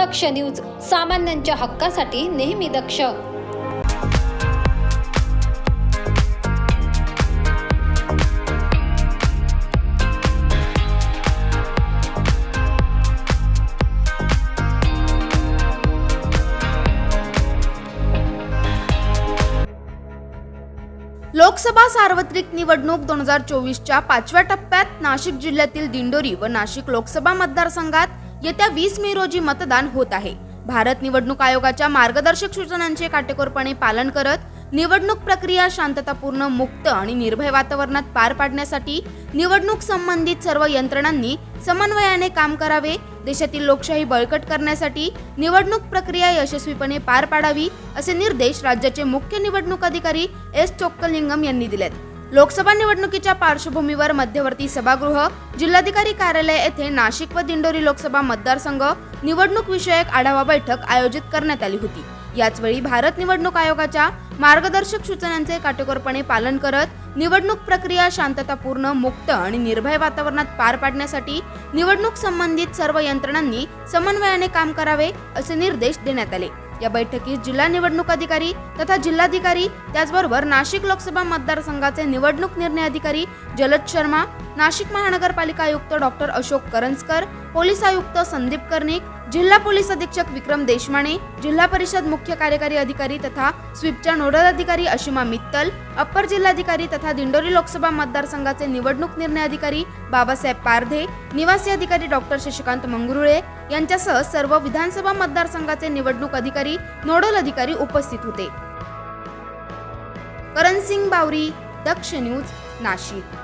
दक्ष news सामान्यांच्या हक्कासाठी नेहमी दक्ष. लोकसभा सार्वत्रिक निवडणूक दोन हजार चोवीसच्या पाचव्या टप्प्यात नाशिक जिल्ह्यातील दिंडोरी व नाशिक लोकसभा मतदारसंघात येत्या वीस मे रोजी मतदान होत आहे. भारत निवडणूक आयोगाच्या मार्गदर्शक सूचनांचे काटेकोरपणे पालन करत निवडणूक प्रक्रिया शांततापूर्ण मुक्त आणि निर्भय वातावरणात पार पाडण्यासाठी निवडणूक संबंधित सर्व यंत्रणांनी समन्वयाने काम करावे देशातील लोकशाही बळकट करण्यासाठी निवडणूक प्रक्रिया यशस्वीपणे पार पाडावी असे निर्देश राज्याचे मुख्य निवडणूक अधिकारी एस चोक्कलिंगम यांनी दिलेत. लोकसभा निवडणुकीच्या पार्श्वभूमीवर मध्यवर्ती सभागृह जिल्हाधिकारी कार्यालय येथे नाशिक व दिंडोरी लोकसभा मतदारसंघ निवडणूक विषयक आढावा बैठक आयोजित करण्यात आली होती. याचवेळी भारत निवडणूक आयोगाच्या मार्गदर्शक सूचनांचे काटेकोरपणे पालन करत निवडणूक प्रक्रिया शांततापूर्ण मुक्त आणि निर्भय वातावरणात पार पाडण्यासाठी निवडणूक संबंधित सर्व यंत्रणांनी समन्वयाने काम करावे असे निर्देश देण्यात आले. या बैठकीत जिल्हा निवडणूक अधिकारी तथा जिल्हाधिकारी त्याचबरोबर नाशिक लोकसभा मतदारसंघाचे निवडणूक निर्णय अधिकारी जलद शर्मा नाशिक महानगरपालिका आयुक्त डॉक्टर अशोक करंजकर पोलीस आयुक्त संदीप कर्णिक जिल्हा पोलीस अधीक्षक विक्रम देशमाने जिल्हा परिषद मुख्य कार्यकारी अधिकारी तथा स्वीपच्या नोडल अधिकारी अशिमा मित्तल अप्पर जिल्हाधिकारी तथा दिंडोरी लोकसभा मतदारसंघाचे निवडणूक निर्णय अधिकारी बाबासाहेब पारधे निवासी अधिकारी डॉक्टर शशिकांत मंगरुळे यांच्यासह सर्व विधानसभा मतदारसंघाचे निवडणूक अधिकारी नोडल अधिकारी उपस्थित होते. करण सिंग बावरी दक्ष न्यूज नाशिक.